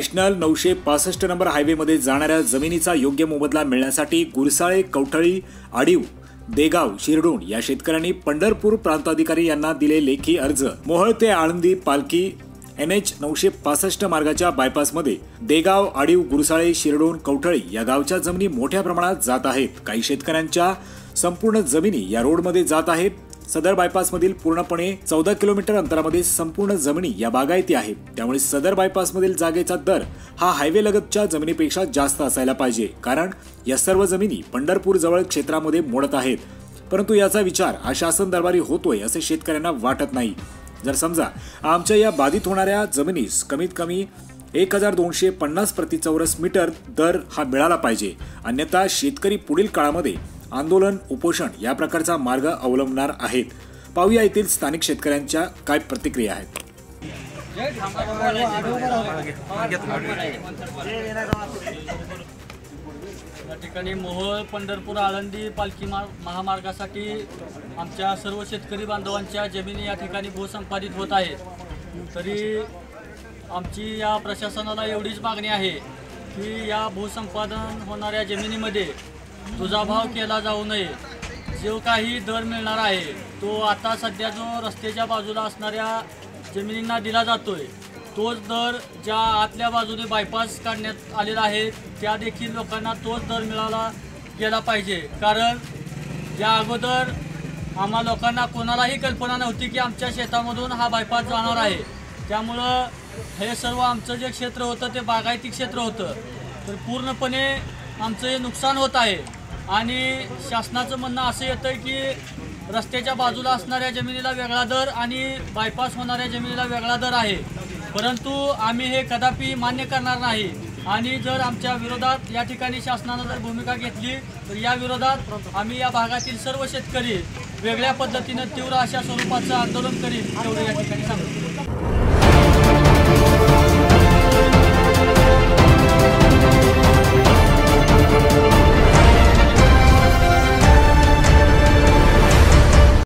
National नऊशे पासष्ट number हायवेमध्ये जाणाऱ्या जमिनीचा योग्य मोबदला मिळण्यासाठी गुरसाळे कवठळी आडीव देगाव शिरडून या शेतकऱ्यांनी पंढरपूर प्रांताधिकारी यांना दिले लेखी अर्ज. मोहळ ते आळंदी पालखी एन एच नऊशे पासष्ट मार्गाच्या बायपासमध्ये देगाव आडीव गुरसाळे शिरडोण कवठळी या गावच्या जमिनी मोठ्या प्रमाणात जात आहेत. काही शेतकऱ्यांच्या संपूर्ण जमिनी या रोडमध्ये जात आहेत. सदर बायपासमधील पूर्णपणे चौदा किलोमीटर अंतरामध्ये संपूर्ण जमिनी या बागायती आहेत त्यामुळे सदर बायपासमधील जागेचा दर हा हायवे लगतच्या जमिनीपेक्षा जास्त असायला पाहिजे. कारण या सर्व जमिनी पंढरपूर जवळ क्षेत्रामध्ये मोडत आहेत. परंतु याचा विचार हा शासन दरबारी होतोय असे शेतकऱ्यांना वाटत नाही. जर समजा आमच्या या बाधित होणाऱ्या जमिनीस कमीत कमी एक हजार दोनशे पन्नास प्रति चौरस मीटर दर हा मिळाला पाहिजे. अन्यथा शेतकरी पुढील काळामध्ये आंदोलन उपोषण या प्रकारचा मार्ग अवलंबणार आहेत. पाहूया येथील स्थानिक शेतकऱ्यांच्या काय प्रतिक्रिया आहेत. या ठिकाणी मोहोळ पंढरपूर आळंदी पालखी मा महामार्गासाठी आमच्या सर्व शेतकरी बांधवांच्या जमिनी या ठिकाणी भूसंपादित होत आहेत. तरी आमची या प्रशासनाला एवढीच मागणी आहे की या भूसंपादन होणाऱ्या जमिनीमध्ये तुझाभाव केला जाऊ नये. जो काही दर मिळणार आहे तो आता सध्या जो रस्त्याच्या बाजूला असणाऱ्या जमिनींना दिला जातोय तोच दर ज्या आतल्या बाजूने बायपास काढण्यात आलेला आहे त्या देखील लोकांना तोच दर मिळाला गेला पाहिजे. कारण या अगोदर आम्हा लोकांना कोणालाही कल्पना नव्हती की आमच्या शेतामधून हा बायपास जाणार आहे. त्यामुळं हे सर्व आमचं जे क्षेत्र होतं ते बागायती क्षेत्र होतं. तर पूर्णपणे आमचं हे नुकसान होत आहे. आणि शासनाचं म्हणणं असं येतं की रस्त्याच्या बाजूला असणाऱ्या जमिनीला वेगळा दर आणि बायपास होणाऱ्या जमिनीला वेगळा दर आहे. परंतु आम्ही हे कदापि मान्य करणार नाही. आणि जर आमच्या विरोधात या ठिकाणी शासनानं जर भूमिका घेतली तर या विरोधात आम्ही या भागातील सर्व शेतकरी वेगळ्या पद्धतीनं तीव्र अशा स्वरूपाचं आंदोलन करीन एवढं या ठिकाणी सांगतो.